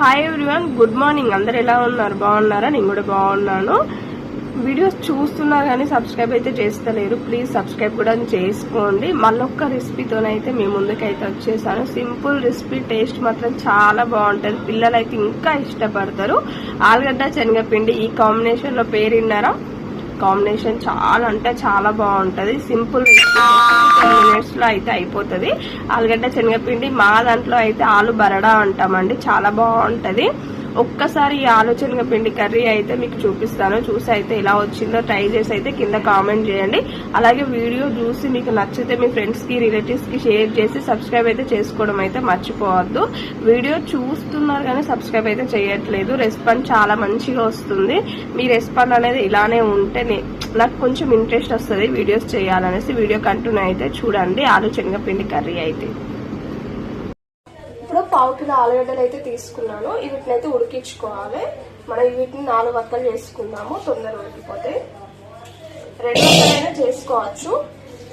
Hi everyone good morning అందరు ఎలా ఉన్నారు? బాగున్నారా? నేను కూడా బాగున్నాను. వీడియోస్ చూస్తున్నారు కానీ సబ్స్క్రైబ్ అయితే చేస్తలేరు. ప్లీజ్ సబ్స్క్రైబ్ కూడా చేసుకోండి. మళ్ళొక్క రెసిపీతోనైతే మీ ముందుకైతే వచ్చేసాను. సింపుల్ రెసిపీ టేస్ట్ మాత్రం చాలా బాగుంటుంది. పిల్లలు అయితే ఇంకా ఇష్టపడతారు. ఆలుగడ్డ శనగపిండి ఈ కాంబినేషన్లో పేరున్నారా కాంబినేషన్ చాలా అంటే చాలా బాగుంటది. సింపుల్ మినిట్స్లో అయితే అయిపోతుంది. ఆలుగడ్డ శనగపిండి మా దాంట్లో అయితే ఆలు బరడా అంటామండి. చాలా బాగుంటది. ఒక్కసారి ఈ ఆలోచనగా పిండి కర్రీ అయితే మీకు చూపిస్తాను. చూసి అయితే ఎలా వచ్చిందో ట్రై చేసి అయితే కింద కామెంట్ చేయండి. అలాగే వీడియో చూసి మీకు నచ్చితే మీ ఫ్రెండ్స్కి రిలేటివ్స్కి షేర్ చేసి సబ్స్క్రైబ్ అయితే చేసుకోవడం అయితే మర్చిపోవద్దు. వీడియో చూస్తున్నారు కానీ సబ్స్క్రైబ్ అయితే చేయట్లేదు. రెస్పాన్స్ చాలా మంచిగా వస్తుంది. మీ రెస్పాండ్ అనేది ఇలానే ఉంటే నాకు కొంచెం ఇంట్రెస్ట్ వస్తుంది వీడియోస్ చేయాలనేసి. వీడియో కంటిన్యూ అయితే చూడండి. ఆలు శనగపిండి కర్రీ అయితే. ఇప్పుడు పావు కిలో ఆలుగడ్డలు అయితే తీసుకున్నాను. వీటిని అయితే ఉడికించుకోవాలి. మనం వీటిని నాలుగు వక్కలు చేసుకుందాము. తొందరగా ఉడికిపోతే రెండు వక్కలైనా చేసుకోవచ్చు.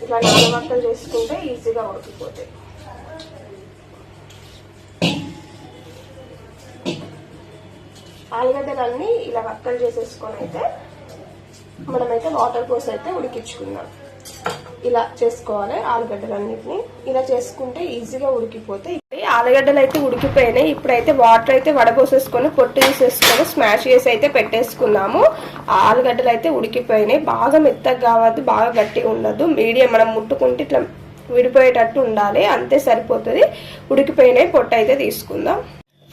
ఇట్లా నాలుగు వక్కలు చేసుకుంటే ఈజీగా ఉడికిపోతాయి ఆలుగడ్డలన్నీ ఇలా వక్కలు చేసేసుకొని అయితే మనమైతే వాటర్ పోసి అయితే ఉడికించుకుందాం. ఇలా చేసుకోవాలి ఆలుగడ్డలన్నిటిని. ఇలా చేసుకుంటే ఈజీగా ఉడికిపోతాయి. ఆలుగడ్డలు అయితే ఉడికిపోయినాయి. ఇప్పుడైతే వాటర్ అయితే వడబోసేసుకొని పొట్టు తీసేసుకొని స్మాష్ చేసి అయితే పెట్టేసుకున్నాము. ఆలుగడ్డలు అయితే ఉడికిపోయినాయి. బాగా మెత్తగా కావద్దు బాగా గట్టిగా ఉండదు మీడియం మనం ముట్టుకుంటే ఇట్లా విడిపోయేటట్టు ఉండాలి. అంతే సరిపోతుంది. ఉడికిపోయినాయి. పొట్టు అయితే తీసుకుందాం.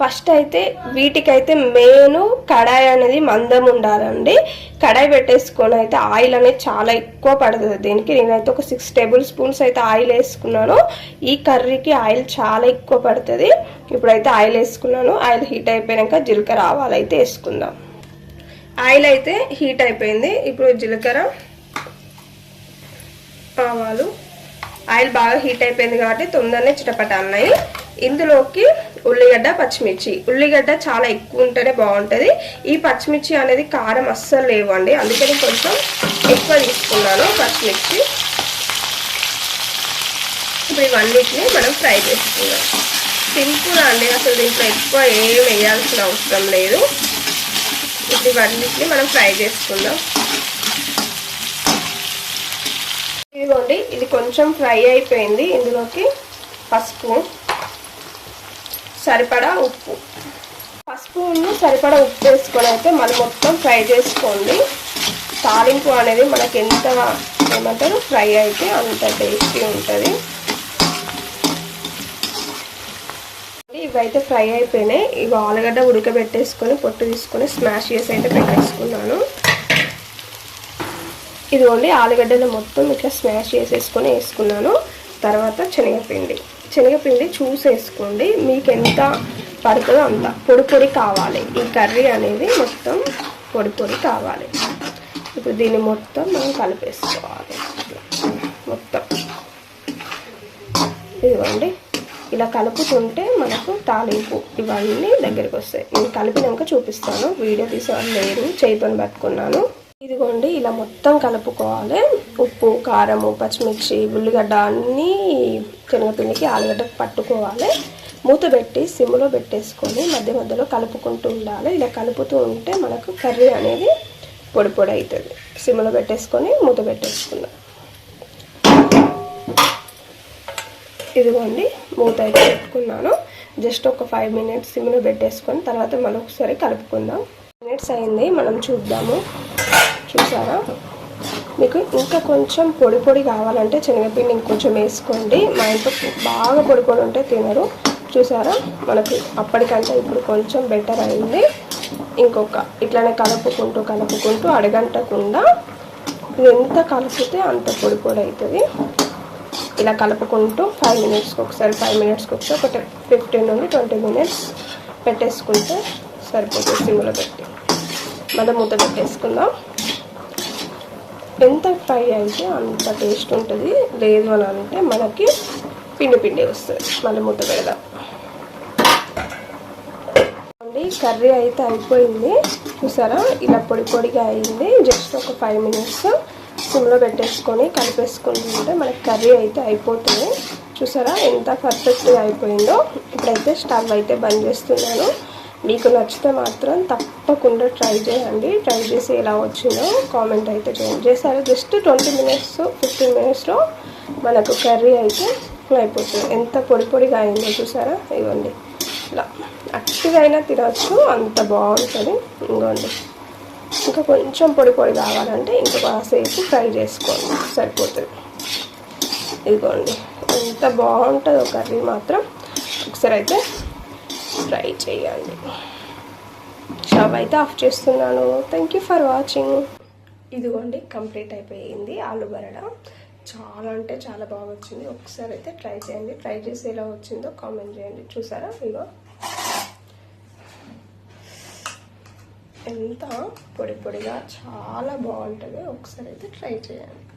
ఫస్ట్ అయితే వీటికైతే మెయిన్ కడాయి అనేది మందం ఉండాలండి. కడాయి పెట్టేసుకొని అయితే ఆయిల్ అనేది చాలా ఎక్కువ పడుతుంది. దీనికి నేనైతే ఒక సిక్స్ టేబుల్ స్పూన్స్ అయితే ఆయిల్ వేసుకున్నాను. ఈ కర్రీకి ఆయిల్ చాలా ఎక్కువ పడుతుంది. ఇప్పుడైతే ఆయిల్ వేసుకున్నాను. ఆయిల్ హీట్ అయిపోయాక జీలకర్ర ఆవాలు అయితే వేసుకుందాం. ఆయిల్ అయితే హీట్ అయిపోయింది. ఇప్పుడు జీలకర్ర ఆవాలు. ఆయిల్ బాగా హీట్ అయిపోయింది కాబట్టి తొందరనే చిటపట అన్నాయి ఇందులోకి ఉల్లిగడ్డ పచ్చిమిర్చి. ఉల్లిగడ్డ చాలా ఎక్కువ ఉంటేనే బాగుంటుంది. ఈ పచ్చిమిర్చి అనేది కారం అస్సలు లేవండి. అందుకని కొంచెం ఎక్కువ తీసుకున్నాను పచ్చిమిర్చి. ఇప్పుడు ఇవన్నిటిని మనం ఫ్రై చేసుకుందాం. సింపుల్ అండి. అసలు దీంట్లో ఎక్కువ ఏం వేయాల్సిన అవసరం లేదు. ఇప్పుడు ఇవన్నిటిని మనం ఫ్రై చేసుకుందాం. ఇదిగోండి. ఇది కొంచెం ఫ్రై అయిపోయింది. ఇందులోకి పసుపు సరిపడా ఉప్పు. పసుపును సరిపడా ఉప్పు వేసుకొని అయితే మనం మొత్తం ఫ్రై చేసుకోండి. తాలింపు అనేది మనకి ఎంత ఏమంటారు? ఫ్రై అయితే అంత టేస్టీ ఉంటుంది. ఇవైతే ఫ్రై అయిపోయినాయి. ఇవి ఆలుగడ్డ ఉడకబెట్టేసుకొని పొట్టు తీసుకొని స్మాష్ చేసి అయితే పెట్టేసుకున్నాను. ఇదిగోండి ఆలుగడ్డలు మొత్తం ఇట్లా స్మాష్ చేసేసుకొని వేసుకున్నాను. తర్వాత శనగపిండి. శనగపిండి చూసేసుకోండి. మీకు ఎంత పడుతుందో అంత. పొడి పొడి కావాలి. ఈ కర్రీ అనేది మొత్తం పొడి పొడి కావాలి. ఇప్పుడు దీన్ని మొత్తం మనం కలిపేసుకోవాలి. మొత్తం. ఇదిగోండి. ఇలా కలుపుతుంటే మనకు తాలింపు ఇవన్నీ దగ్గరికి వస్తాయి. నేను కలిపినాక చూపిస్తాను. వీడియో తీసేవాళ్ళు లేరు. చేయితోని పట్టుకున్నాను. ఇదిగోండి. ఇలా మొత్తం కలుపుకోవాలి. ఉప్పు కారము పచ్చిమిర్చి ఉల్లిగడ్డ అన్నీ శనగపిండికి ఆలుగడ్డ పట్టుకోవాలి. మూత పెట్టి సిమ్లో పెట్టేసుకొని మధ్య మధ్యలో కలుపుకుంటూ ఉండాలి. ఇలా కలుపుతూ ఉంటే మనకు కర్రీ అనేది పొడి పొడి అవుతుంది. సిమ్లో పెట్టేసుకొని మూత పెట్టేసుకుందాం. ఇదిగోండి మూత అయితే పెట్టుకున్నాను. జస్ట్ ఒక ఫైవ్ మినిట్స్ సిమ్లో పెట్టేసుకొని తర్వాత మళ్ళీ ఒకసారి కలుపుకుందాం మినిట్స్ అయింది మనం చూద్దాము. చూసారా? మీకు ఇంకా కొంచెం పొడి పొడి కావాలంటే శనగపిండి ఇంకొంచెం వేసుకోండి. మా ఇంట్లో బాగా పొడి పొడి ఉంటే తినరు. చూసారా? మనకి అప్పటికంటే ఇప్పుడు కొంచెం బెటర్ అయింది. ఇంకొక ఇట్లానే కలుపుకుంటూ కలుపుకుంటూ అడగంటకుండా ఇది ఎంత కలిపితే అంత పొడి పొడి అవుతుంది ఇలా కలుపుకుంటూ ఫైవ్ మినిట్స్కి ఒకసారి ఫైవ్ మినిట్స్కి ఒకసారి ఒక ఫిఫ్టీన్ నుండి ట్వంటీ మినిట్స్ పెట్టేసుకుంటే సరిపోతుంది. సిమ్లో పెట్టి. మళ్ళీ మూత పెట్టేసుకుందాం. ఎంత ఫ్రై అయితే అంత టేస్ట్ ఉంటుంది. లేదు అని అంటే మనకి పిండి పిండి వస్తుంది. మళ్ళీ మూత పెడదాం. కర్రీ అయితే అయిపోయింది. చూసారా? ఇలా పొడి పొడిగా అయింది. జస్ట్ ఒక ఫైవ్ మినిట్స్ సిమ్లో పెట్టేసుకొని కలిపేసుకుంటుంటే మనకి కర్రీ అయితే అయిపోతుంది. చూసారా? ఎంత పర్ఫెక్ట్గా అయిపోయిందో. ఇప్పుడైతే స్టవ్ అయితే బంద్ చేస్తున్నాను. మీకు నచ్చితే మాత్రం తప్పకుండా ట్రై చేయండి. ట్రై చేసి ఎలా వచ్చిందో కామెంట్ అయితే చేయండి. చేశారు. జస్ట్ ట్వంటీ మినిట్స్ ఫిఫ్టీన్ మినిట్స్లో మనకు కర్రీ అయితే అయిపోతుంది. ఎంత పొడి పొడిగా అయిందో చూసారా? ఇవ్వండి ఇలా అట్టిగా అయినా తినవచ్చు అంత బాగుంటుంది. ఇంకోండి. ఇంకా కొంచెం పొడి పొడి కావాలంటే ఇంకా సేపు ఫ్రై చేసుకోండి. సరిపోతుంది. ఇదిగోండి. ఎంత బాగుంటుందో కర్రీ మాత్రం. ఒకసారి అయితే ట్రై చేయండి. స్టవ్ అయితే ఆఫ్ చేస్తున్నాను. థ్యాంక్ యూ ఫర్ వాచింగ్ ఇదిగోండి కంప్లీట్ అయిపోయింది ఆలు బరడ. చాలా అంటే చాలా బాగా వచ్చింది ఒకసారి అయితే ట్రై చేయండి. ట్రై చేసి ఎలా వచ్చిందో కామెంట్ చేయండి. చూసారా? ఇగో ఎంత పొడి పొడిగా చాలా బాగుంటుంది. ఒకసారి అయితే ట్రై చేయండి.